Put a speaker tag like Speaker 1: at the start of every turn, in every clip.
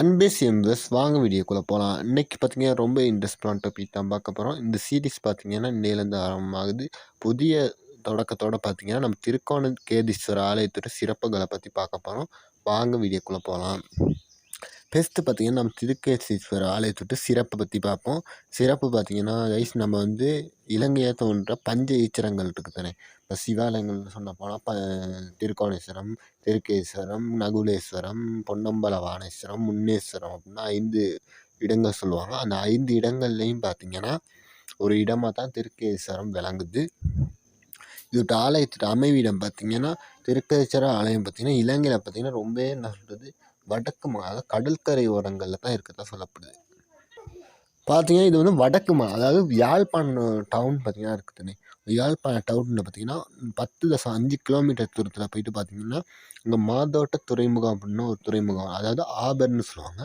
Speaker 1: அன்பேஸ் emboss வாங்க வீடியோக்குள்ளே போகலாம் இன்றைக்கி பார்த்தீங்கன்னா ரொம்ப இன்ட்ரெஸ்டான டாபிக் தான் பார்க்க போகிறோம் இந்த சீரீஸ் பார்த்தீங்கன்னா இன்னையிலேருந்து ஆரம்பமாகுது. புதிய தொடக்கத்தோட பார்த்திங்கன்னா நம்ம திருக்கோண கேதீஸ்வரர் ஆலயத்தோட சிறப்புகளை பற்றி பார்க்க போகிறோம் வாங்க வீடியோக்குள்ளே போகலாம் ஃபஸ்ட்டு பார்த்திங்கன்னா நம்ம திருக்கேசீஸ்வரர் ஆலயத்தோட சிறப்பை பற்றி பார்ப்போம். சிறப்பு பார்த்தீங்கன்னா கைஸ் நம்ம வந்து இலங்கையை தோன்ற பஞ்ச ஈச்சரங்கள் இருக்குது தானே. இப்போ சிவாலயங்கள்னு சொன்ன போனால் ப திருக்கோணேஸ்வரம் திருக்கேஸ்வரம் நகுலேஸ்வரம் பொன்னம்பலவாணேஸ்வரம் முன்னேஸ்வரம் அப்படின்னா ஐந்து இடங்கள் சொல்லுவாங்க. அந்த ஐந்து இடங்கள்லையும் பார்த்தீங்கன்னா ஒரு இடமாக தான் திருக்கேஸ்வரம் விளங்குது. இதோட ஆலயத்தோட அமைவிடம் பார்த்திங்கன்னா திருக்கேஸ்வர ஆலயம் பார்த்திங்கன்னா இலங்கையில் பார்த்தீங்கன்னா ரொம்ப என்ன சொல்கிறது வடக்கு அதாவது கடற்கரை ஓரங்களில் தான் இருக்கிறதா சொல்லப்படுது. பார்த்திங்கன்னா இது வந்து வடக்கு மா அதாவது யாழ்ப்பாணம் டவுன் பார்த்திங்கன்னா இருக்குதுன்னு யாழ்ப்பாண டவுனில் பார்த்தீங்கன்னா பத்து தசம் அஞ்சு கிலோமீட்டர் தூரத்தில் போயிட்டு பார்த்தீங்கன்னா இங்கே மாதோட்ட துறைமுகம் அப்படின்னு ஒரு துறைமுகம் அதாவது ஆபர்னு சொல்லுவாங்க.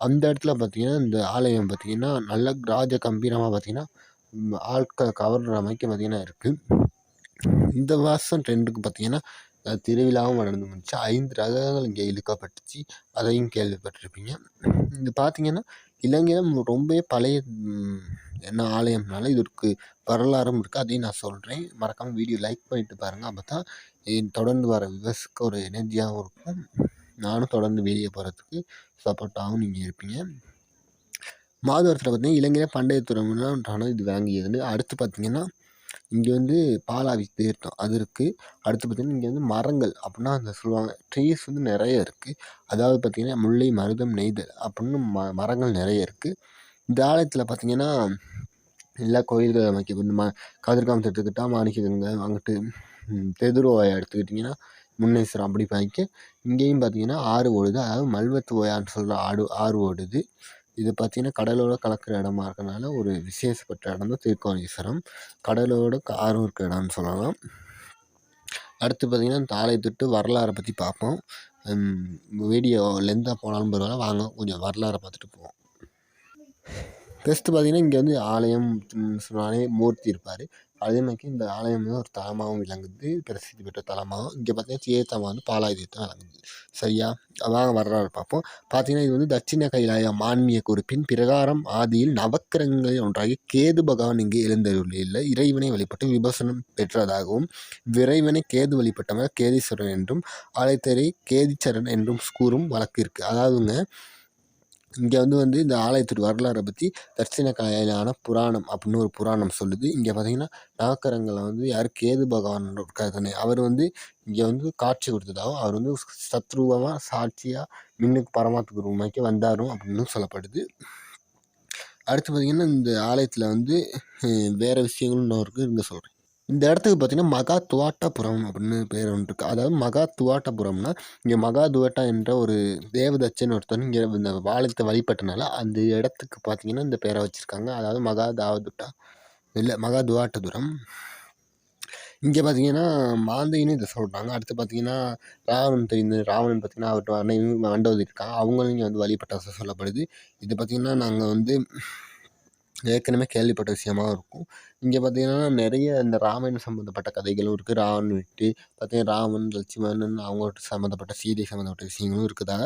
Speaker 1: அந்த இடத்துல பார்த்தீங்கன்னா இந்த ஆலயம் பார்த்தீங்கன்னா நல்ல ராஜ கம்பீரமாக பார்த்தீங்கன்னா ஆட்களை கவர்ற அமைக்க பார்த்தீங்கன்னா இருக்குது இந்த வருஷம் ட்ரெண்டுக்கு பார்த்தீங்கன்னா திருவிழாவும் நடந்து முடிச்சு ஐந்து ரகங்கள் இங்கே இழுக்கப்பட்டுச்சு. அதையும் கேள்விப்பட்டிருப்பீங்க. இது பார்த்தீங்கன்னா இலங்கையில் ரொம்ப பழைய என்ன ஆலயம்னால இதற்கு வரலாறும் இருக்குது அதையும் நான் சொல்கிறேன் மறக்காமல் வீடியோ லைக் பண்ணிட்டு பாருங்கள் அப்போ தான் தொடர்ந்து வர விவசுக்கு ஒரு எனர்ஜியாகவும் இருக்கும். நானும் தொடர்ந்து வெளியே போகிறதுக்கு சப்போர்ட்டாகவும் நீங்கள் இருப்பீங்க. மாதவரத்தில் பார்த்தீங்கன்னா இலங்கையில் பண்டைய துறைமுகம்ன்றான இது வாங்கியதுன்னு அடுத்து பார்த்தீங்கன்னா இங்கே வந்து பாலாவி தீர்த்தம் அது இருக்குது அடுத்து பார்த்திங்கன்னா இங்கே வந்து மரங்கள் அப்படின்னா அந்த சொல்லுவாங்க. ட்ரீஸ் வந்து நிறைய இருக்குது அதாவது பார்த்திங்கன்னா முல்லை மருதம் நெய்தல் அப்படின்னு ம மரங்கள் நிறைய இருக்குது இந்த ஆலயத்தில் பார்த்திங்கன்னா எல்லா கோயில்கள் அமைக்க ம கதிர்காமத்தை எடுத்துக்கிட்டால் மாணிக்ககங்கை அங்கிட்டு தெதுரோவாயை எடுத்துக்கிட்டிங்கன்னா முன்னேஸ்வரம் அப்படி பாய்க்க. இங்கேயும் பார்த்திங்கன்னா ஆறு ஓடுது. அதாவது மல்வத்து ஓயான்னு சொல்கிற ஆடு ஆறு ஓடுது. இது பார்த்திங்கன்னா கடலோடு கலக்கிற இடமா இருக்கனால ஒரு விசேஷப்பட்ட இடம் தான் திருக்கோணேஸ்வரம். கடலோட ஆறும் இருக்கிற இடம்னு சொல்லலாம். அடுத்து பார்த்திங்கன்னா இந்த ஆலயத்திட்டு வரலாறை பற்றி பார்ப்போம். வீடியோ லென்த்தாக போனாலும் பரவாயில்ல வாங்க கொஞ்சம் வரலாறை பார்த்துட்டு போவோம். ஃபஸ்ட்டு பார்த்திங்கன்னா இங்கே வந்து ஆலயம் சொன்னாலே மூர்த்தி இருப்பார். அதே மாதிரி இந்த ஆலயம் வந்து ஒரு தலமாகவும் விளங்குது. பிரசித்தி பெற்ற தலமாகவும். இங்கே பார்த்தீங்கன்னா தீர்த்தமாக வந்து பாலாய் தீர்த்தம் விளங்குது சரியா? அதான் வரலாறு பார்ப்போம். பார்த்தீங்கன்னா இது வந்து தட்சிண கைலாய மான்மிய குறிப்பின் பிரகாரம் ஆதியில் நவக்கிரகங்களில் ஒன்றாகி கேது பகவான் இங்கே எழுந்தருளில் இறைவனை வழிபட்டு விபசனம் பெற்றதாகவும் விரைவனை கேது வழிபட்டவர் கேதீஸ்வரன் என்றும் ஆலயத்தரை கேதிச்சரன் என்றும் கூறும் வழக்கு இருக்குது அதாவதுங்க இங்கே வந்து வந்து இந்த ஆலயத்தோட வரலாறை பற்றி தட்சிண காயிலான புராணம் அப்படின்னு ஒரு புராணம் சொல்லுது. இங்கே பார்த்தீங்கன்னா நவக்கரங்களை வந்து யார்? கேது பகவான் இருக்காரு அவர் வந்து இங்கே வந்து காட்சி கொடுத்ததாகவும் அவர் வந்து சத்ருவமாக சாட்சியாக மின்னுக்கு பரமாத்து குருமாக்கி வந்தாரும் அப்படின்னு சொல்லப்படுது. அடுத்து பார்த்திங்கன்னா இந்த ஆலயத்தில் வந்து வேறு விஷயங்களும் இன்னும் இருக்குது இங்கே சொல்கிறேன் இந்த இடத்துக்கு பார்த்தீங்கன்னா மகா துவாட்டபுரம் அப்படின்னு பேர் ஒன்று இருக்குது அதாவது மகா துவாட்டபுரம்னா இங்கே மகா துவாட்டா என்ற ஒரு தேவதச்சன் ஒருத்தன் இங்கே இந்த வாழத்தை வழிபட்டனால அந்த இடத்துக்கு பார்த்தீங்கன்னா இந்த பேரை வச்சுருக்காங்க. அதாவது மகா தாவதுட்டா இல்லை மகா துவாட்டபுரம் இங்கே பார்த்தீங்கன்னா மாந்தைன்னு இதை சொல்கிறாங்க அடுத்து பார்த்தீங்கன்னா ராவணன் தெரிந்து ராவணன் பார்த்தீங்கன்னா அவர்கிட்ட அன்னையும் மண்டபம் இருக்காங்க. அவங்களும் இங்கே வந்து வழிபட்ட சொல்லப்படுது. இது பார்த்திங்கன்னா நாங்கள் வந்து ஏற்கனவே கேள்விப்பட்ட விஷயமாவும் இருக்கும். இங்கே பார்த்தீங்கன்னா நிறைய இந்த ராமாயணம் சம்மந்தப்பட்ட கதைகளும் இருக்குது ராவன் வெட்டி பார்த்திங்கன்னா ராமன் லட்சுமணன் அவங்கள்ட்ட சம்மந்தப்பட்ட சீதை சம்மந்தப்பட்ட விஷயங்களும் இருக்குதாக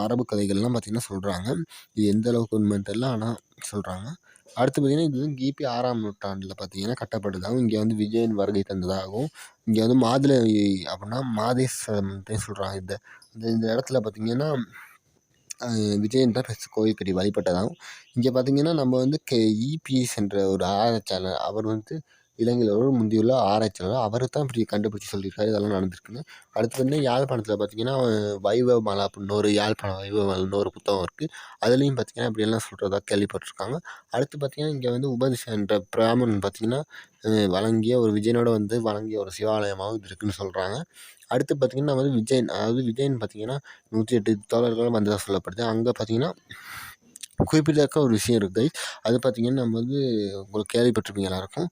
Speaker 1: மரபு கதைகள்லாம் பார்த்திங்கன்னா சொல்கிறாங்க இது எந்த அளவுக்கு உண்மைன்னு தெரியல ஆனால் சொல்கிறாங்க அடுத்து பார்த்திங்கன்னா இது வந்து கிபி ஆறாம் நூற்றாண்டில் பார்த்திங்கன்னா கட்டப்பட்டதாகவும் இங்கே வந்து விஜயன் வருகை தந்ததாகவும் இங்கே வந்து மாதுளை அப்படின்னா மாதேஸ்வரம் சொல்கிறாங்க இந்த இந்த இடத்துல பார்த்திங்கன்னா விஜயன் தான் ஃபஸ்ட்டு கோவில் கட்டி வழிபட்டதாகவும் இங்கே பார்த்திங்கன்னா நம்ம வந்து கே இபிஎஸ் என்ற ஒரு ஆராய்ச்சியாளர் அவர் வந்து இலங்கையிலோட முந்தியுள்ள ஆராய்ச்சியாளர் அவர் தான் இப்படி கண்டுபிடிச்சி சொல்லியிருக்காரு இதெல்லாம் நடந்திருக்குன்னு. அடுத்து வந்து யாழ்ப்பாணத்தில் பார்த்திங்கன்னா வைவ மலை அப்படின்னு ஒரு யாழ்ப்பாணம் வைவ மலைன்னு ஒரு புத்தகம் இருக்குது அதுலேயும் பார்த்திங்கன்னா இப்படியெல்லாம் சொல்கிறதா கேள்விப்பட்டிருக்காங்க. அடுத்து பார்த்திங்கன்னா இங்கே வந்து உபதிஷ என்ற பிராமணன் பார்த்திங்கன்னா வழங்கிய ஒரு விஜயனோட வந்து வழங்கிய ஒரு சிவாலயமாகவும் இது இருக்குதுன்னு சொல்கிறாங்க அடுத்து பார்த்திங்கன்னா வந்து விஜயன் அதாவது விஜயன் பார்த்திங்கன்னா நூற்றி எட்டு தோழர்கள் வந்ததாக சொல்லப்படுது. அங்கே பார்த்திங்கன்னா குறிப்பிடத்தக்க ஒரு விஷயம் இருக்குது. அது பார்த்திங்கன்னா நம்ம வந்து உங்களுக்கு கேள்விப்பட்டிருப்பீங்க எல்லாருக்கும்.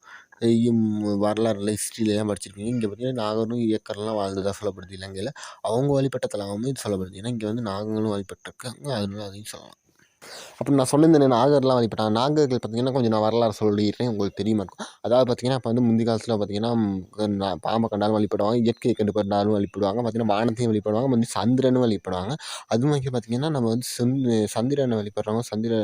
Speaker 1: வரலாறுல ஹிஸ்ட்ரியிலாம் படிச்சிருப்பீங்க. இங்கே பார்த்திங்கன்னா நாகரும் இயக்கர்லாம் வாழ்ந்ததாக சொல்லப்படுது இலங்கையில். அவங்க வழிபட்ட தலமாகவும் இது சொல்லப்படுது. ஏன்னா இங்கே வந்து நாகங்களும் வழிபட்டிருக்காங்க. அதனால அதையும் சொல்லலாம். அப்புறம் நான் சொல்லியிருந்தேனே நாகர்லாம் வழிபட்டாங்க. நாகர்கள் பார்த்திங்கன்னா கொஞ்சம் நான் வரலாறு சொல்லிடுறேன் உங்களுக்கு தெரியுமா இருக்கும். அதாவது பார்த்திங்கன்னா இப்போ வந்து முந்தி காலத்தில் பார்த்திங்கன்னா பாம்பை கண்டாலும் வழிபடுவாங்க இயற்கையை கண்டு கண்டாலும் வழிபடுவாங்க பார்த்திங்கன்னா வானத்தையும் வழிபடுவாங்க வந்து சந்திரனும் வழிபடுவாங்க. அது மாதிரி பார்த்திங்கன்னா நம்ம வந்து சந்த் சந்திரனை வழிபடுறவங்க சந்திர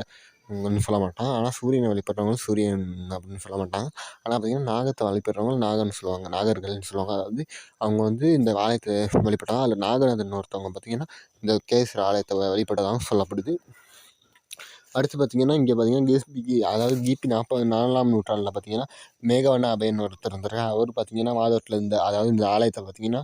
Speaker 1: ஒன்றும் சொல்ல மாட்டாங்க. ஆனால் சூரியனை வழிபடுறவங்களும் சூரியன் அப்படின்னு சொல்ல மாட்டாங்க. ஆனால் பார்த்திங்கன்னா நாகத்தை வழிபடுறவங்க நாகன்னு சொல்லுவாங்க நாகர்கள்னு சொல்லுவாங்க. அதாவது அவங்க வந்து இந்த ஆலயத்தை வழிபட்டாங்க. அதில் நாகநாதன் ஒருத்தவங்க பார்த்திங்கன்னா இந்த கேசர் ஆலயத்தை வழிபட்டதாகவும் சொல்லப்படுது. அடுத்து பார்த்திங்கன்னா இங்கே பார்த்திங்கன்னா அதாவது கிபி நாற்பது நாலாம் நூற்றாண்டில் பார்த்திங்கன்னா மேகவண்ண அபயன் ஒருத்தர் இருந்தார் அவர் பார்த்திங்கன்னா மாதோட்டில் இந்த அதாவது இந்த ஆலயத்தை பார்த்திங்கன்னா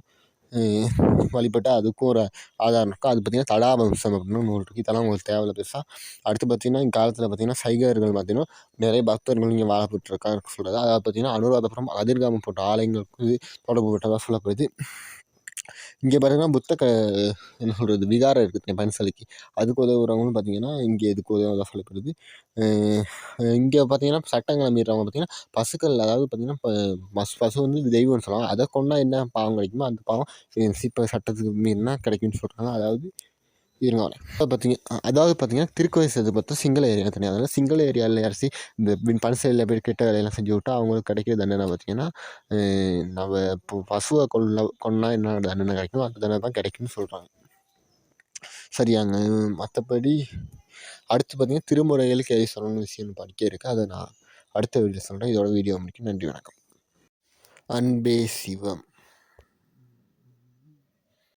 Speaker 1: வழிபட்டு அதுக்கும் ஒரு ஆதாரம் இருக்கும். அது பார்த்திங்கன்னா தடாவம்சம் அப்படின்னு நூல் இருக்குது இதெல்லாம் உங்களுக்கு தேவையில்ல பெருசாக அடுத்து பார்த்திங்கன்னா இக்காலத்தில் பார்த்திங்கன்னா சைகர்கள் பார்த்திங்கன்னா நிறைய பக்தர்கள் இங்கே வாழப்பட்டிருக்காங்க சொல்கிறது அதாவது பார்த்திங்கன்னா அனுராதபுரம் அதிர்காமம் போன்ற ஆலயங்களுக்கு தொடர்பு பட்டதாக சொல்லப்படுது. இங்கே பார்த்தீங்கன்னா புத்த க என்ன சொல்கிறது விகாரம் இருக்குது. பன்சலைக்கு. அதுக்கு உதவுறவங்களும் பார்த்தீங்கன்னா இங்கே இதுக்கு உதவ சொல்லப்படுது. இங்கே பார்த்தீங்கன்னா சட்டங்களை மீறவங்க பார்த்தீங்கன்னா பசுக்கள் அதாவது பார்த்தீங்கன்னா பசு பசு வந்து தெய்வம்னு சொல்லுவாங்க. அதை கொண்டா என்ன பாவம் கிடைக்குமோ அந்த பாவம் இப்போ சட்டத்துக்கு மீறினா கிடைக்கும்னு சொல்கிறாங்க அதாவது இருங்க வரேன் இப்போ பார்த்தீங்க அதாவது பார்த்தீங்கன்னா திருக்கோயில் பார்த்தா சிங்கள ஏரியா தனியாக அதனால் சிங்கள ஏரியாவில் அரிசி இந்த பனசையில் போய் கெட்ட வேலையெல்லாம் செஞ்சு விட்டா அவங்களுக்கு கிடைக்கிற தண்டனை பார்த்தீங்கன்னா நம்ம இப்போ பசுவை கொல்ல கொன்னா என்ன தண்டனை கிடைக்கும் அந்த தண்டனை தான் கிடைக்கும்னு சொல்கிறாங்க சரியாங்க. மற்றபடி அடுத்து பார்த்தீங்கன்னா திருமுறைகளுக்கு எதை சொல்லணும்னு விஷயம் படிக்க இருக்குது அதை நான் அடுத்த வீடியோ சொல்கிறேன் இதோட வீடியோ முடிக்கும் நன்றி வணக்கம். அன்பே சிவம்.